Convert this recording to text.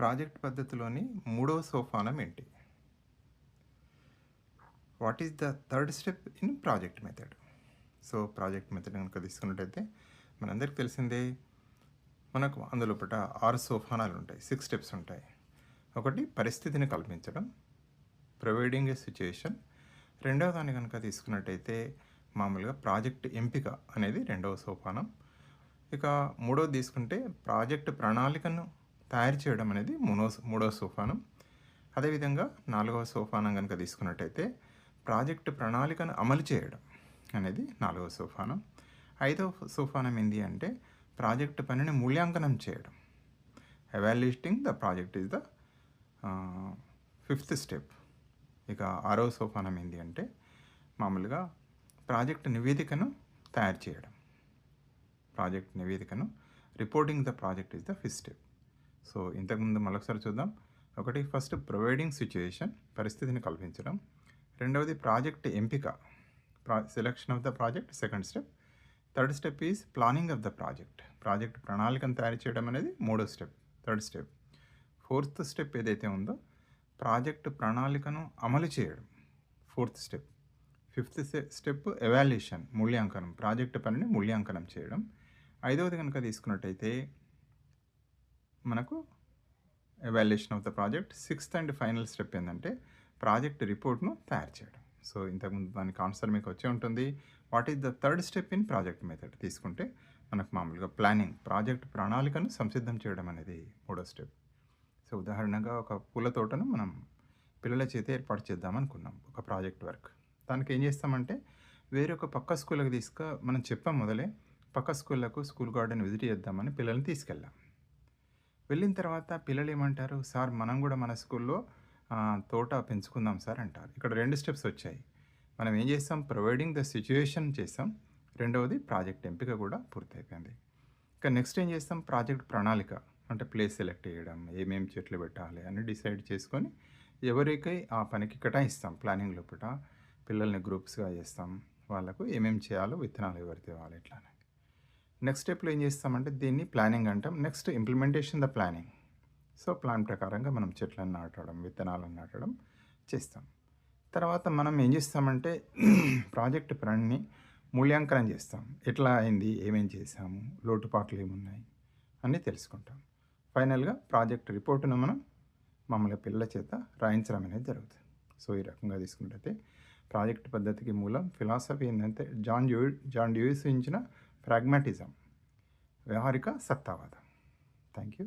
Project పద్ధతిలోని మూడవ సోపానం ఏంటి what is the third step in project method so project method కనుక తీసుకున్నట్టయితే మనందరికి తెలిసిందే మనకు అందులో పట ఆరు సోఫానాలు ఉంటాయి సిక్స్ స్టెప్స్ ఉంటాయి. ఒకటి పరిస్థితిని కల్పించడం ప్రొవైడింగ్ ఏ సిచ్యుయేషన్ రెండవ దాన్ని కనుక తీసుకున్నట్టయితే మామూలుగా ప్రాజెక్ట్ ఎంపిక అనేది రెండవ సోపానం. ఇక మూడవది తీసుకుంటే ప్రాజెక్ట్ ప్రణాళికను తయారు చేయడం అనేది మూడో మూడవ సోపానం అదేవిధంగా నాలుగవ సోపానం కనుక తీసుకున్నట్టయితే ప్రాజెక్టు ప్రణాళికను అమలు చేయడం అనేది నాలుగవ సోపానం ఐదవ సోపానం ఏంటి అంటే ప్రాజెక్టు పనిని మూల్యాంకనం చేయడం. Evaluating the project is the fifth step. ఇక ఆరవ సోపానం ఏంటి అంటే మామూలుగా ప్రాజెక్ట్ నివేదికను తయారు చేయడం. ప్రాజెక్ట్ నివేదికను reporting the project is the fifth step. So ఇంతకుముందు మరొకసారి చూద్దాం. ఒకటి ఫస్ట్ ప్రొవైడింగ్ సిచ్యుయేషన్ పరిస్థితిని కల్పించడం. రెండవది ప్రాజెక్ట్ ఎంపిక ప్రా selection of the project second step third step is planning of the project project ప్రణాళికను తయారు చేయడం అనేది మూడో step third step fourth step ఏదైతే ఉందో ప్రాజెక్ట్ ప్రణాళికను అమలు చేయడం. Fourth step fifth step evaluation మూల్యాంకనం ప్రాజెక్ట్ పనిని మూల్యాంకనం చేయడం. ఐదవది కనుక తీసుకున్నట్టయితే మనకు evaluation of the project sixth and final step ఏంటంటే ప్రాజెక్ట్ రిపోర్ట్ను తయారు చేయడం. సో ఇంతకుముందు దానికి ఆన్సర్ మీకు వచ్చే ఉంటుంది. What is the third step in project method తీసుకుంటే మనకు మామూలుగా ప్లానింగ్ ప్రాజెక్ట్ ప్రణాళికను సంసిద్ధం చేయడం అనేది మూడో స్టెప్ సో ఉదాహరణగా ఒక పూల తోటను మనం పిల్లల చేత ఏర్పాటు చేద్దాం అనుకున్నాం. ఒక ప్రాజెక్ట్ వర్క్ దానికి ఏం చేస్తామంటే వేరొక పక్క స్కూళ్ళకి తీసుక మనం చెప్పాం మొదలే పక్క స్కూళ్ళకు స్కూల్ గార్డెన్ విజిట్ చేద్దామని పిల్లల్ని తీసుకెళ్ళాం. వెళ్ళిన తర్వాత పిల్లలు ఏమంటారు సార్ మనం కూడా మన స్కూల్లో తోట పెంచుకుందాం సార్ అంటారు. ఇక్కడ రెండు స్టెప్స్ వచ్చాయి. మనం ఏం చేస్తాం? ప్రొవైడింగ్ ద సిచ్యుయేషన్ చేస్తాం. రెండవది ప్రాజెక్ట్ ఎంపిక కూడా పూర్తయిపోయింది. ఇక నెక్స్ట్ ఏం చేస్తాం? ప్రాజెక్ట్ ప్రణాళిక అంటే ప్లేస్ సెలెక్ట్ చేయడం ఏమేమి చెట్లు పెట్టాలి అని డిసైడ్ చేసుకొని ఎవరికై ఆ పనికి కేటాయిస్తాం. ప్లానింగ్ లోపల పిల్లల్ని గ్రూప్స్గా చేస్తాం. వాళ్ళకు ఏమేమి చేయాలో విత్తనాలు ఎవరు తేవాలి ఇట్లా నెక్స్ట్ స్టెప్లో ఏం చేస్తామంటే దీన్ని ప్లానింగ్ అంటాం. Next implementation the planning so plan ప్రకారంగా మనం చెట్లను నాటడం విత్తనాలను నాటడం చేస్తాం. తర్వాత మనం ఏం చేస్తామంటే ప్రాజెక్ట్ ప్రణ్ని మూల్యాంకనం చేస్తాం. ఎట్లా అయింది? ఏమేం చేసాము లోటుపాట్లు ఏమున్నాయి? అన్నీ తెలుసుకుంటాం. ఫైనల్గా ప్రాజెక్ట్ రిపోర్టును మనం మమ్మల్ని పిల్లల చేత రాయించడం అనేది జరుగుతుంది. సో ఈ రకంగా తీసుకున్నట్టయితే ప్రాజెక్ట్ పద్ధతికి మూలం ఫిలాసఫీ ఏంటంటే జాన్ డ్యూ జాన్ డ్యూస్ ఇచ్చిన ప్రాగ్మాటిజం వ్యవహారిక సత్తావాదం. Thank you.